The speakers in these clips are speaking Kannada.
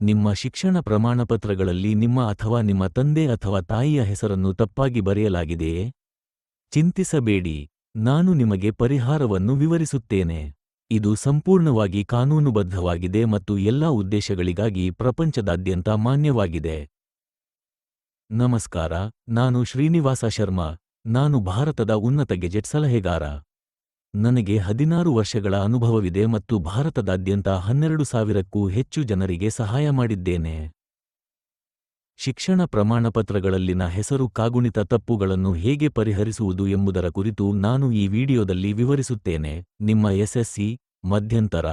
ನಿಮ್ಮ ಶಿಕ್ಷಣ ಪ್ರಮಾಣಪತ್ರಗಳಲ್ಲಿ ನಿಮ್ಮ ಅಥವಾ ನಿಮ್ಮ ತಂದೆ ಅಥವಾ ತಾಯಿಯ ಹೆಸರನ್ನು ತಪ್ಪಾಗಿ ಬರೆಯಲಾಗಿದೆಯೇ? ಚಿಂತಿಸಬೇಡಿ, ನಾನು ನಿಮಗೆ ಪರಿಹಾರವನ್ನು ವಿವರಿಸುತ್ತೇನೆ. ಇದು ಸಂಪೂರ್ಣವಾಗಿ ಕಾನೂನುಬದ್ಧವಾಗಿದೆ ಮತ್ತು ಎಲ್ಲಾ ಉದ್ದೇಶಗಳಿಗಾಗಿ ಪ್ರಪಂಚದಾದ್ಯಂತ ಮಾನ್ಯವಾಗಿದೆ. ನಮಸ್ಕಾರ, ನಾನು ಶ್ರೀನಿವಾಸ ಶರ್ಮಾ, ನಾನು ಭಾರತದ ಉನ್ನತ ಗೆಜೆಟ್ ಸಲಹೆಗಾರ. ನನಗೆ ಹದಿನಾರು ವರ್ಷಗಳ ಅನುಭವವಿದೆ ಮತ್ತು ಭಾರತದಾದ್ಯಂತ ಹನ್ನೆರಡು ಸಾವಿರಕ್ಕೂ ಹೆಚ್ಚು ಜನರಿಗೆ ಸಹಾಯ ಮಾಡಿದ್ದೇನೆ. ಶಿಕ್ಷಣ ಪ್ರಮಾಣಪತ್ರಗಳಲ್ಲಿನ ಹೆಸರು ಕಾಗುಣಿತ ತಪ್ಪುಗಳನ್ನು ಹೇಗೆ ಪರಿಹರಿಸುವುದು ಎಂಬುದರ ಕುರಿತು ನಾನು ಈ ವಿಡಿಯೋದಲ್ಲಿ ವಿವರಿಸುತ್ತೇನೆ. ನಿಮ್ಮ ಎಸ್ಎಸ್ಸಿ ಮಧ್ಯಂತರ,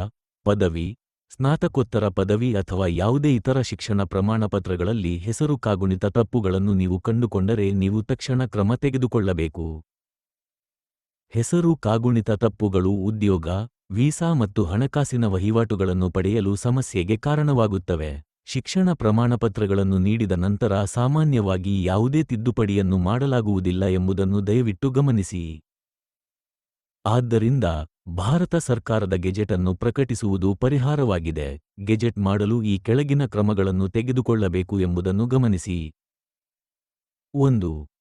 ಪದವಿ, ಸ್ನಾತಕೋತ್ತರ ಪದವಿ ಅಥವಾ ಯಾವುದೇ ಇತರ ಶಿಕ್ಷಣ ಪ್ರಮಾಣಪತ್ರಗಳಲ್ಲಿ ಹೆಸರು ಕಾಗುಣಿತ ತಪ್ಪುಗಳನ್ನು ನೀವು ಕಂಡುಕೊಂಡರೆ ನೀವು ತಕ್ಷಣ ಕ್ರಮ ತೆಗೆದುಕೊಳ್ಳಬೇಕು. ಹೆಸರು ಕಾಗುಣಿತ ತಪ್ಪುಗಳು, ಉದ್ಯೋಗ, ವೀಸಾ ಮತ್ತು ಹಣಕಾಸಿನ ವಹಿವಾಟುಗಳನ್ನು ಪಡೆಯಲು ಸಮಸ್ಯೆಗೆ ಕಾರಣವಾಗುತ್ತವೆ. ಶಿಕ್ಷಣ ಪ್ರಮಾಣಪತ್ರಗಳನ್ನು ನೀಡಿದ ನಂತರ ಸಾಮಾನ್ಯವಾಗಿ ಯಾವುದೇ ತಿದ್ದುಪಡಿಯನ್ನು ಮಾಡಲಾಗುವುದಿಲ್ಲ ಎಂಬುದನ್ನು ದಯವಿಟ್ಟು ಗಮನಿಸಿ. ಆದ್ದರಿಂದ ಭಾರತ ಸರ್ಕಾರದ ಗೆಜೆಟ್ ಅನ್ನು ಪ್ರಕಟಿಸುವುದು ಪರಿಹಾರವಾಗಿದೆ. ಗೆಜೆಟ್ ಮಾಡಲು ಈ ಕೆಳಗಿನ ಕ್ರಮಗಳನ್ನು ತೆಗೆದುಕೊಳ್ಳಬೇಕು ಎಂಬುದನ್ನು ಗಮನಿಸಿ. ಒಂದು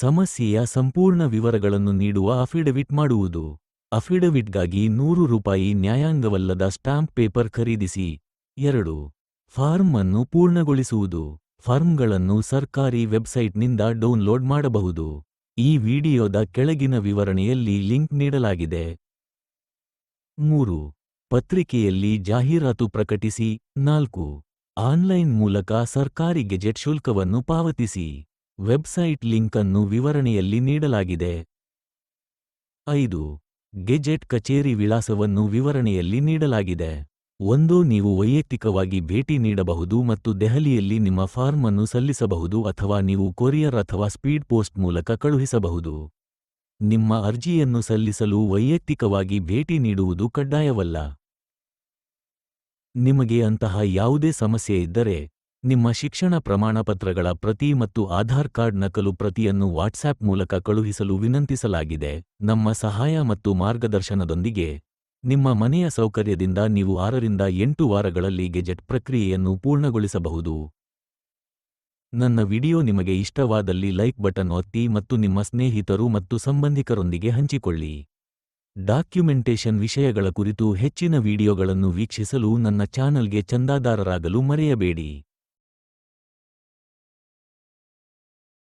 ಸಮಸ್ಯೆಯ ಸಂಪೂರ್ಣ ವಿವರಗಳನ್ನು ನೀಡುವ ಅಫಿಡವಿಟ್ ಮಾಡುವುದು. ಅಫಿಡವಿಟ್ಗಾಗಿ ನೂರು ರೂಪಾಯಿ ನ್ಯಾಯಾಂಗವಲ್ಲದ ಸ್ಟಾಂಪ್ ಪೇಪರ್ ಖರೀದಿಸಿ. ಎರಡು. ಫಾರ್ಮ್ ಅನ್ನು ಪೂರ್ಣಗೊಳಿಸುವುದು. ಫಾರ್ಮ್ಗಳನ್ನು ಸರ್ಕಾರಿ ವೆಬ್ಸೈಟ್ನಿಂದ ಡೌನ್ಲೋಡ್ ಮಾಡಬಹುದು. ಈ ವಿಡಿಯೋದ ಕೆಳಗಿನ ವಿವರಣೆಯಲ್ಲಿ ಲಿಂಕ್ ನೀಡಲಾಗಿದೆ. ಮೂರು. ಪತ್ರಿಕೆಯಲ್ಲಿ ಜಾಹೀರಾತು ಪ್ರಕಟಿಸಿ. ನಾಲ್ಕು. ಆನ್ಲೈನ್ ಮೂಲಕ ಸರ್ಕಾರಿ ಗೆಜೆಟ್ ಶುಲ್ಕವನ್ನು ಪಾವತಿಸಿ. ವೆಬ್ಸೈಟ್ ಲಿಂಕ್ ಅನ್ನು ವಿವರಣೆಯಲ್ಲಿ ನೀಡಲಾಗಿದೆ. ಐದು. ಗೆಜೆಟ್ ಕಚೇರಿ ವಿಳಾಸವನ್ನು ವಿವರಣೆಯಲ್ಲಿ ನೀಡಲಾಗಿದೆ. ಒಂದು, ನೀವು ವೈಯಕ್ತಿಕವಾಗಿ ಭೇಟಿ ನೀಡಬಹುದು ಮತ್ತು ದೆಹಲಿಯಲ್ಲಿ ನಿಮ್ಮ ಫಾರ್ಮ್ ಅನ್ನು ಸಲ್ಲಿಸಬಹುದು ಅಥವಾ ನೀವು ಕೊರಿಯರ್ ಅಥವಾ ಸ್ಪೀಡ್ ಪೋಸ್ಟ್ ಮೂಲಕ ಕಳುಹಿಸಬಹುದು. ನಿಮ್ಮ ಅರ್ಜಿಯನ್ನು ಸಲ್ಲಿಸಲು ವೈಯಕ್ತಿಕವಾಗಿ ಭೇಟಿ ನೀಡುವುದು ಕಡ್ಡಾಯವಲ್ಲ. ನಿಮಗೆ ಅಂತಹ ಯಾವುದೇ ಸಮಸ್ಯೆ ಇದ್ದರೆ ನಿಮ್ಮ ಶಿಕ್ಷಣ ಪ್ರಮಾಣಪತ್ರಗಳ ಪ್ರತಿ ಮತ್ತು ಆಧಾರ್ ಕಾರ್ಡ್ ನಕಲು ಪ್ರತಿಯನ್ನು ವಾಟ್ಸ್ಆ್ಯಪ್ ಮೂಲಕ ಕಳುಹಿಸಲು ವಿನಂತಿಸಲಾಗಿದೆ. ನಮ್ಮ ಸಹಾಯ ಮತ್ತು ಮಾರ್ಗದರ್ಶನದೊಂದಿಗೆ ನಿಮ್ಮ ಮನೆಯ ಸೌಕರ್ಯದಿಂದ ನೀವು ಆರರಿಂದ ಎಂಟು ವಾರಗಳಲ್ಲಿ ಗೆಜೆಟ್ ಪ್ರಕ್ರಿಯೆಯನ್ನು ಪೂರ್ಣಗೊಳಿಸಬಹುದು. ನನ್ನ ವಿಡಿಯೋ ನಿಮಗೆ ಇಷ್ಟವಾದಲ್ಲಿ ಲೈಕ್ ಬಟನ್ ಒತ್ತಿ ಮತ್ತು ನಿಮ್ಮ ಸ್ನೇಹಿತರು ಮತ್ತು ಸಂಬಂಧಿಕರೊಂದಿಗೆ ಹಂಚಿಕೊಳ್ಳಿ. ಡಾಕ್ಯುಮೆಂಟೇಶನ್ ವಿಷಯಗಳ ಕುರಿತು ಹೆಚ್ಚಿನ ವಿಡಿಯೋಗಳನ್ನು ವೀಕ್ಷಿಸಲು ನನ್ನ ಚಾನಲ್ಗೆ ಚಂದಾದಾರರಾಗಲು ಮರೆಯಬೇಡಿ.